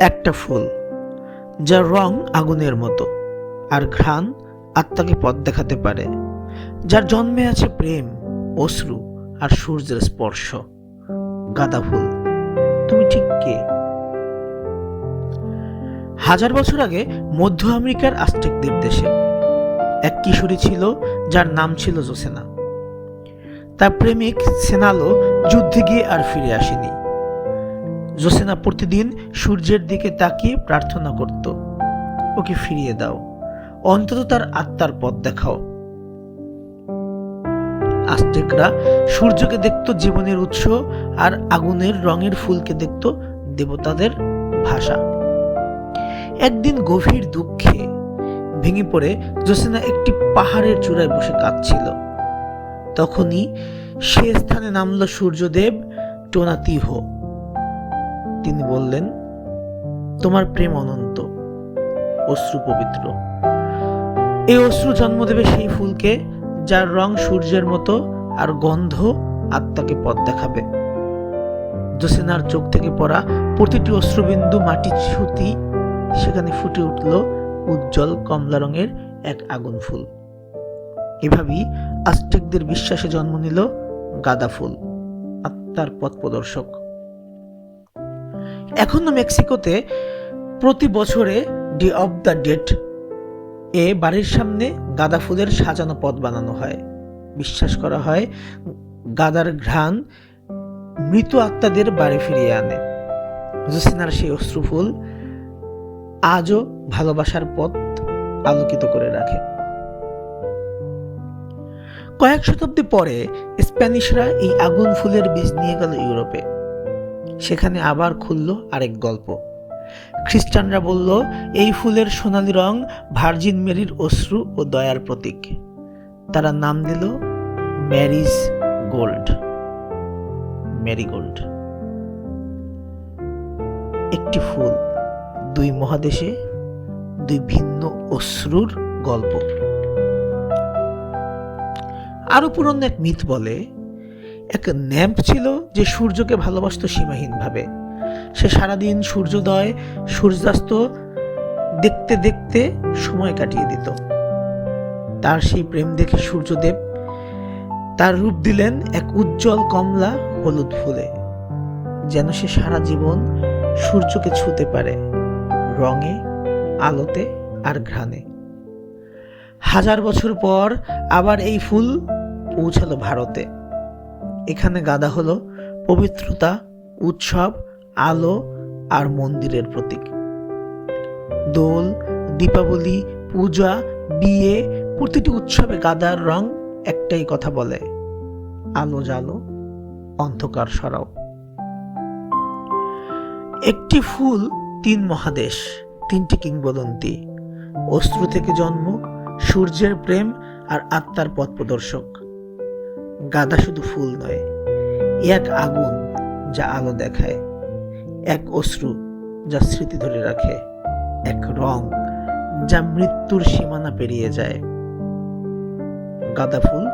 একটা ফুল যার রং আগুনের মতো, আর ঘ্রাণ আত্মাকে পথ দেখাতে পারে, যার জন্মে আছে প্রেম, অশ্রু, আর সূর্যের স্পর্শ। গাঁদা ফুল, তুমি ঠিক কে? হাজার বছর আগে মধ্য আমেরিকার আস্টেকদের দেশে, এক কিশোরী ছিল যার নাম ছিল জোসেনা। তার প্রেমিক সেনালো যুদ্ধে গিয়ে আর ফিরে আসেনি। জোসেনা প্রতিদিন সূর্যের দিকে তাকিয়ে প্রার্থনা করত। ওকে ফিরিয়ে দাও। অন্তত তার আত্মার পথ দেখাও। আস্টেকরা সূর্যকে দেখত জীবনের উৎস আর আগুনের রঙের ফুলকে দেখত দেবতাদের ভাষা। একদিন গভীর দুঃখে ভেঙে পড়ে জোসেনা একটি পাহাড়ের চূড়ায় বসে কাঁদছিল। তখনই সে স্থানে নামল সূর্যদেব টোনাতিহ। তিনি বললেন, তোমার প্রেম অনন্ত, অশ্রু পবিত্র। এই অশ্রু জন্ম দেবে সেই ফুলকে যার রং সূর্যের মতো আর গন্ধ আত্মাকে পথ দেখাবে। জোসেনার চোখ থেকে পড়া প্রতিটি অশ্রুবিন্দু মাটি ছুতি সেখানে ফুটে উঠল উজ্জ্বল কমলা রঙের এক আগুন ফুল। এভাবেই আস্টেকদের বিশ্বাসে জন্ম নিল গাঁদা ফুল, আত্মার পথ প্রদর্শক। এখনও মেক্সিকোতে প্রতি বছরে ডে অফ দ্য ডেট এ বাড়ির সামনে গাঁদা ফুলের সাজানো পথ বানানো হয়। বিশ্বাস করা হয়, গাদার ঘ্রাণ মৃত আত্মাদের বাড়ি ফিরিয়ে আনে। জোসিনার সেই অশ্রুফুল আজও ভালোবাসার পথ আলোকিত করে রাখে। কয়েক শতাব্দী পরে স্প্যানিশরা এই আগুন ফুলের বীজ নিয়ে গেল ইউরোপে। সেখানে আবার খুলল আরেক গল্প। খ্রিস্টানরা বলল, এই ফুলের সোনালি রং ভার্জিন মেরির অশ্রু ও দয়ার প্রতীক। তারা নাম দিল ম্যারিজ গোল্ড। ম্যারিগোল্ড একটি ফুল, দুই মহাদেশে, দুই ভিন্ন অশ্রুর গল্প। আরও পুরনো এক মিথ বলে এক ন্যাম্প ছিল যে সূর্যকে ভালোবাসত সীমাহীনভাবে। সে সারাদিন সূর্যোদয়, সূর্যাস্ত দেখতে দেখতে সময় কাটিয়ে দিত। তার সেই প্রেম দেখে সূর্যদেব তার রূপ দিলেন এক উজ্জ্বল কমলা হলুদ ফুলে। যেন সে সারা জীবন সূর্যকে ছুঁতে পারে, রঙে, আলোতে আর ঘ্রাণে। হাজার বছর পর আবার এই ফুল পৌঁছালো ভারতে। এখানে গাদা হলো পবিত্রতা, উৎসব, আলো আর মন্দিরের প্রতীক। দোল, দীপাবলি, পূজা, বিয়ে, প্রতিটি উৎসবে গাদার রং একটাই কথা বলে, আলো জালো অন্ধকার সরাও। একটি ফুল, তিন মহাদেশ, তিনটি কিংবদন্তি অস্ত্র থেকে জন্ম, সূর্যের প্রেম আর আত্মার পথ প্রদর্শক। গাদা শুধু ফুল নয়, এ এক আগুন যা আলো দেখায়, এক অশ্রু যা স্মৃতি ধরে রাখে, এক রং যা মৃত্যুর সীমানা পেরিয়ে যায়। গাঁদা ফুল,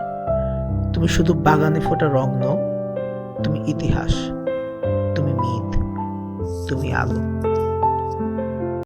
তুমি শুধু বাগানে ফোটা রং নও, তুমি ইতিহাস, তুমি মিথ, তুমি আলো।